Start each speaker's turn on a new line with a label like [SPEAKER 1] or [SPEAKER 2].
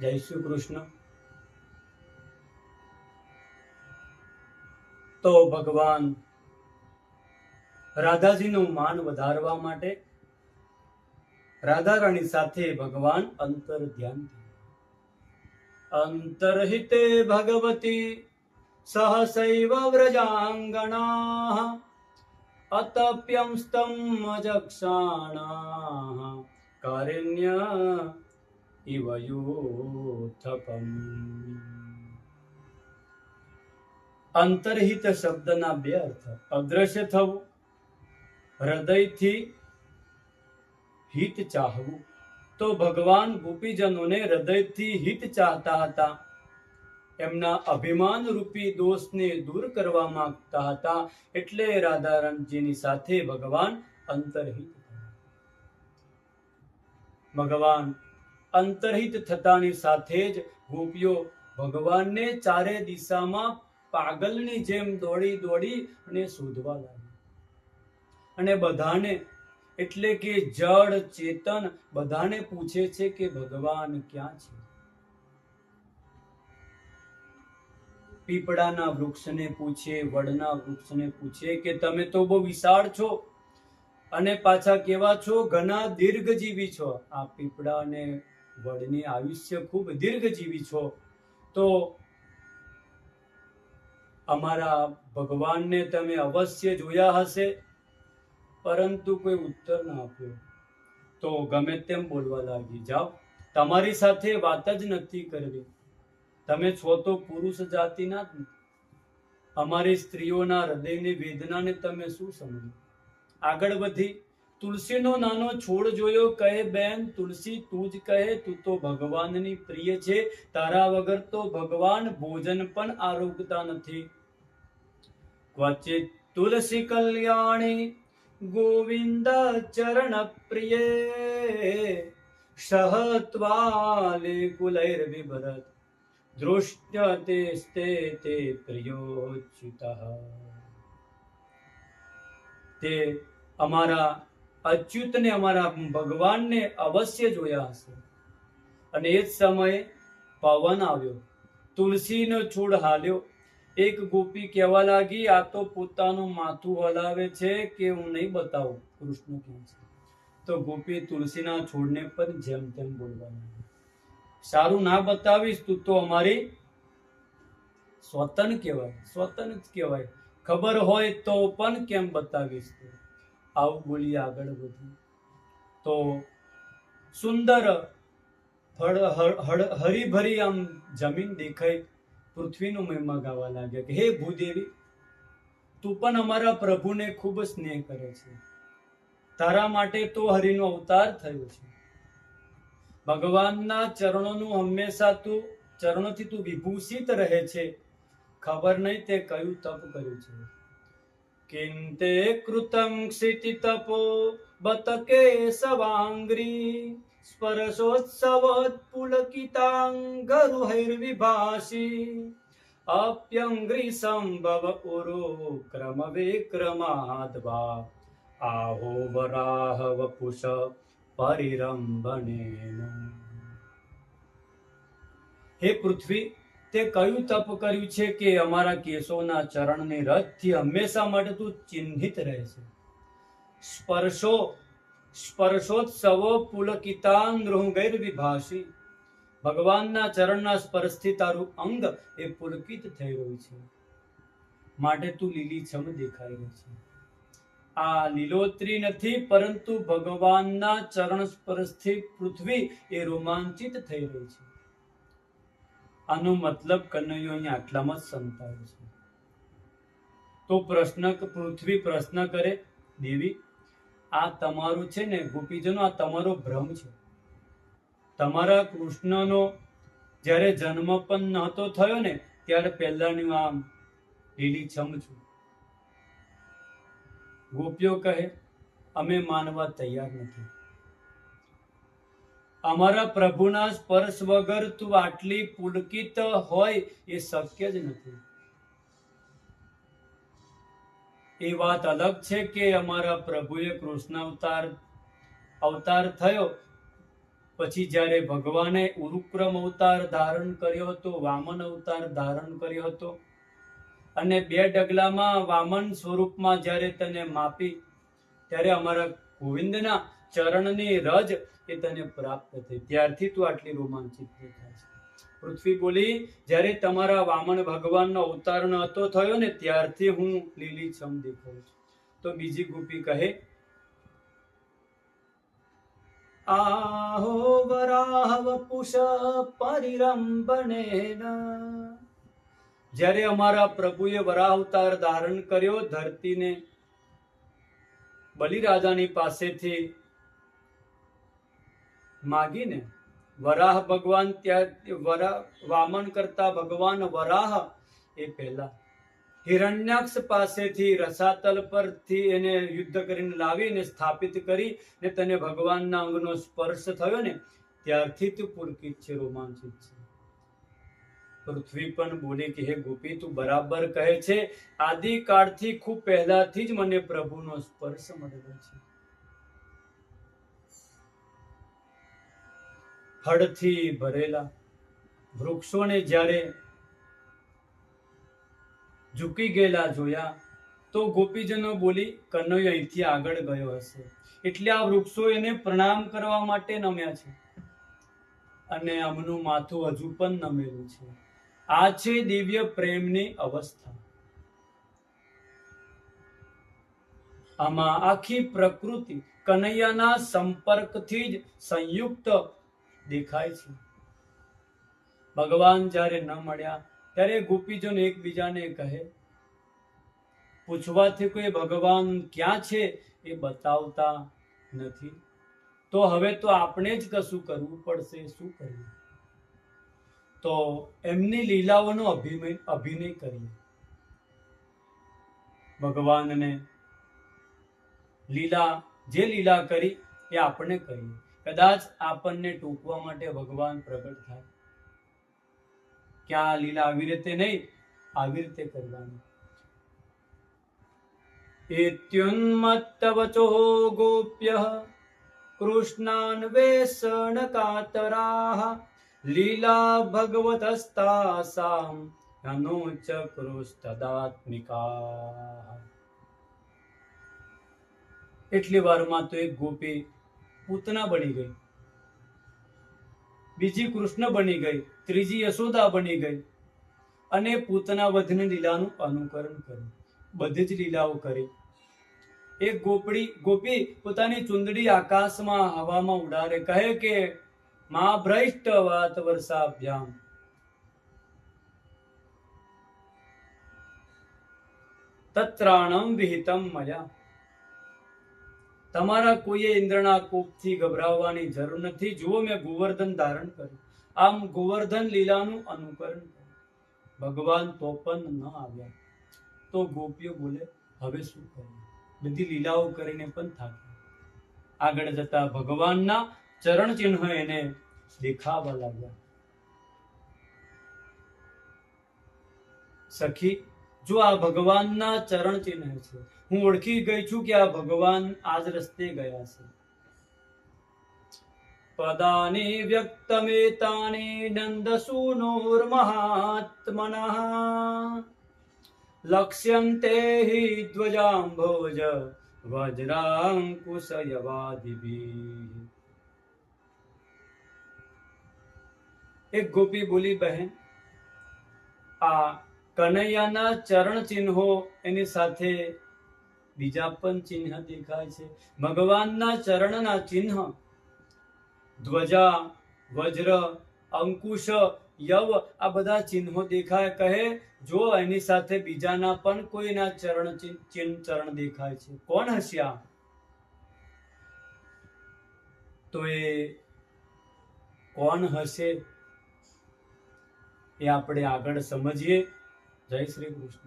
[SPEAKER 1] જય શ્રી કૃષ્ણ. તો ભગવાન રાધાજીનું માન વધારવા માટે રાધારાણી સાથે ભગવાન અંતર ધ્યાન અંતરહિતે ભગવતી સહસૈવ વ્રજાંગણા અતપ્યં સ્તમ જક્ષાણા. કારણ્ય ઇવ યોથપમ અંતરહિત શબ્દના બે અર્થ. અદ્રશ્ય થવું, હૃદયથી હિત ચાહવું. તો ભગવાન ગોપીજનોને હૃદયથી હિત ચાહતા હતા. એમના અભિમાન રૂપી દોષને દૂર કરવા માંગતા હતા. એટલે રાધારામજીની સાથે ભગવાન અંતરહિત ભગવાન અંતરહિત થતાની સાથે જ ગોપીઓ ભગવાનને ચારે દિશામાં પાગલની જેમ દોડી દોડી અને શોધવા લાગી અને બધાને, એટલે કે જળ ચેતન, બધાને પૂછે છે કે ભગવાન ક્યાં છે? પીપળાના વૃક્ષને પૂછે, વડના વૃક્ષને પૂછે કે તમે તો બહુ વિશાળ છો અને પાછા કેવા છો? ઘણા દીર્ઘજીવી છો. આ પીપળા અને વડની આયુષ્ય ખૂબ દીર્ઘજીવી છો, તો અમારા ભગવાનને તમે અવશ્ય જોયા હશે, પરંતુ કોઈ ઉત્તર ના આપ્યો. તો ગમે તેમ બોલવા લાગી, જાઓ, તમારી સાથે વાત જ નથી કરવી. તમે છો તો પુરુષ જાતિના જ અમારી સ્ત્રીઓના હૃદયની વેદનાને તમે શું સમજો? આગળ વધી તુલસીનો નાનો છોડ જોયો, કહે, બેન, તુલસી તું જ કહે, તું તો ભગવાનની પ્રિય છે. તારા વગર તો ભગવાન ભોજન પણ આરોગતા નથી. ક્વચિત તુલસી કલ્યાણી, ગોવિંદ ચરણ પ્રિય, સહત્વાલે કુલૈર વિભરત. દૃષ્ટ્યતે સ્તે તે પ્રિયોચ્યુતઃ. તે અમારા અચ્યુતને અમારા ભગવાનને અવશ્ય જોયા હશે. અને એ જ સમયે પવન આવ્યો. તુલસીનો છોડ હાલ્યો. એક ગોપી કહેવા લાગી, આ તો પોતાનું માથું હલાવે છે કે હું નહીં બતાવું? કૃષ્ણ ક્યાં છે. તો ગોપી તુલસીના છોડને પણ જેમ તેમ બોલવા સારું ના બતાવીશ, તું તો અમારી સ્વતન કહેવાય, સ્વતન જ કહેવાય. ખબર હોય તો પણ કેમ બતાવીશ તું? આવું આગળ વધી. તો સુંદર હરીભરી આમ જમીન દેખાય પૃથ્વીનું મહિમા ગાવા લાગ્યા કે, હે ભૂદેવી, તું પણ અમારા પ્રભુને ખૂબ સ્નેહ કરે છે. તારા માટે તો હરિનો અવતાર થયો છે. ભગવાનના ચરણોનું હંમેશા તું, ચરણોથી તું વિભૂષિત રહે છે. ખબર નહીં તે કયું તપ કર્યું છે. સવાંગ્રી સ્પર્શોત્સવત પુલકિતાંગરુહૈર્વિભાસી અપ્યંગ્રી સંભવ ઉરો ક્રમ વિક્રમાદ્વા આહો વરાહ વપુષ પરિરંભણેન હે પૃથ્વી તે કયું તપ કર્યું છે કે અમારા કેશોના ચરણની રથથી હંમેશા માટે તું ચિહ્નિત રહે છે સ્પર્શો, સ્પર્શોત્સવો પુલકિતાંગ્રહુગૈર ગૈરવિભાષી ભગવાનના ચરણના સ્પર્શથી તારું અંગ એ પુલકિત થઈ રહ્યું છે. માટે તું લીલીછમ દેખાઈ રહી છે. આ લીલોતરી નથી, પરંતુ ભગવાનના ચરણ સ્પર્શથી પૃથ્વી એ રોમાંચિત થઈ રહી છે. આનો મતલબ કનૈયો અહીંયા આટલામાં જ સંતાયો છે. તો પ્રશ્ન પૃથ્વી પ્રશ્ન કરે, દેવી, આ તમારું છે ને, ગોપીજનો, આ તમારો ભ્રમ છે. તમારા કૃષ્ણનો જ્યારે જન્મ પણ નહોતો થયો ને, ત્યારે પહેલાની આમ લીલી છમ છું. ગોપીઓ કહે, અમે માનવા તૈયાર નથી. અમારા પ્રભુના સ્પર્શ વગર તું આટલી પુલકિત હોય એ શક્ય જ નથી. એ વાત અલગ છે કે અમારા પ્રભુએ કૃષ્ણ અવતાર અવતાર થયો. પછી જ્યારે ભગવાને ઉરુક્રમ અવતાર ધારણ કર્યો હતો, વામન અવતાર ધારણ કર્યો હતો, અને બે ડગલામાં વામન સ્વરૂપમાં જ્યારે તને માપી, ત્યારે અમારા ગોવિંદના ચરણની રજ એ તને પ્રાપ્ત થઈ. ત્યારથી તું આટલી રોમાંચિત થાય છે. પૃથ્વી બોલી, જ્યારે તમારા વામન ભગવાનનો અવતાર નહોતો થયો ને, ત્યારથી હું લીલીછમ દેખાઉં છું. તો બીજી ગોપી કહે, આહો વરાહ વપુષ પરિરંબણેન જ્યારે અમારા પ્રભુએ વરાહ અવતાર ધારણ કર્યો, ધરતીને બલિરાજાની પાસેથી માગીને, વરાહ ભગવાન ત્યાં વરાહ વામન કરતા ભગવાન વરાહ એ પહેલા હિરણ્યાક્ષ પાસેથી રસાતલ પરથી એને યુદ્ધ કરીને લાવીને સ્થાપિત કરી ને તને ભગવાનના અંગનો સ્પર્શ થયો ને, ત્યારથી તું પુલકિત છે, રોમાંચિત છે. પૃથ્વી પણ બોલી કે, હે ગોપી, તું બરાબર કહે છે. આદિકાળથી ખૂબ પહેલાથી જ મને પ્રભુનો સ્પર્શ મળેલો છે. ફળથી ભરેલા વૃક્ષોને જ્યારે ઝૂકી ગયેલા જોયા, તો ગોપીજનો બોલી કનૈયો અહીંથી આગળ ગયો હશે. એટલે આ વૃક્ષો એને પ્રણામ કરવા માટે નમ્યા છે અને અમનું માથું હજુ પણ નમેલું છે. આ છે દિવ્ય પ્રેમની અવસ્થા. આમાં આખી પ્રકૃતિ કનૈયાના સંપર્કથી જ સંયુક્ત દેખાય છે. ભગવાન જ્યારે ન મળ્યા, ત્યારે ગોપીજન એકબીજાને કહે, પૂછવાથી કોઈ ભગવાન ક્યાં છે એ બતાવતા નથી. તો હવે તો આપણે જ કશું કરવું પડશે, શું કરવું તો એમની લીલાઓનો અભિનય અભિનય કરીએ. ભગવાનને લીલા, જે લીલા કરી એ આપણે કરીએ. કદાચ આપણને ટોકવા માટે ભગવાન પ્રગટ થાય. કે આ લીલા આવી રીતે નહીં, આવી રીતે કરવાની. એત્યુન્મત્તવચો ગોપ્ય કૃષ્ણાન્વેષણ કાતરા લીલા ભગવતસ્તાસામ અનુચ કૃષ્ટદાત્મિકા. એટલી વારમાં તો એક ગોપી પૂતના બની ગઈ. બીજી કૃષ્ણ બની ગઈ, ત્રીજી યશોદા બની ગઈ અને પૂતના વધની લીલાનું અનુકરણ કર્યું. બધી જ લીલાઓ કરી. એક ગોપડી, ગોપી પોતાની ચુંદડી આકાશમાં, હવામાં ઉડાડે કહે કે, મા ભ્રષ્ટ વાત વર્ષાભ્યામ તત્રાણમ વિહિતમ મયા. તમારા કોઈએ ઇન્દ્રના કોપથી ગભરાવવાની જરૂર નથી. જુઓ, મેં ગોવર્ધન ધારણ કર્યું. આમ ગોવર્ધન લીલાનું અનુકરણ કર્યું. ભગવાન તો પણ ન આવ્યા. તો ગોપીઓ બોલે, હવે શું કરવું બધી લીલાઓ કરીને પણ થાકી આગળ જતા ભગવાનના ચરણ ચિહ્ન એને દેખાવા લાગ્યા. સખી, જો આ ભગવાનના ચરણ ચિહ્ન છે હું ઓળખી ગઈ છું કે આ ભગવાન આજ રસ્તે ગયા છે. પદાની વ્યક્તમેતાની નંદસૂનોર્મહાત્મનઃ લક્ષ્યંતે હિ ધ્વજાંભોજ વજ્રાંકુશયવાદિભિઃ. એક ગોપી બોલી, બહેન, આ કનૈયાના ચરણ ચિહ્નો એની સાથે બીજા પણ ચિહ્ન દેખાય છે. ભગવાનના ચરણના ચિહ્ન. ધ્વજા, વજ્ર, અંકુશ, યવ, આ બધા ચિહ્નો દેખાય. કહે, જો એની સાથે બીજાના પણ કોઈના ચરણ ચિહ્ન ચરણ દેખાય છે. કોણ હશે આ? તો એ કોણ હશે? એ આપણે આગળ સમજીએ. જય શ્રી કૃષ્ણ.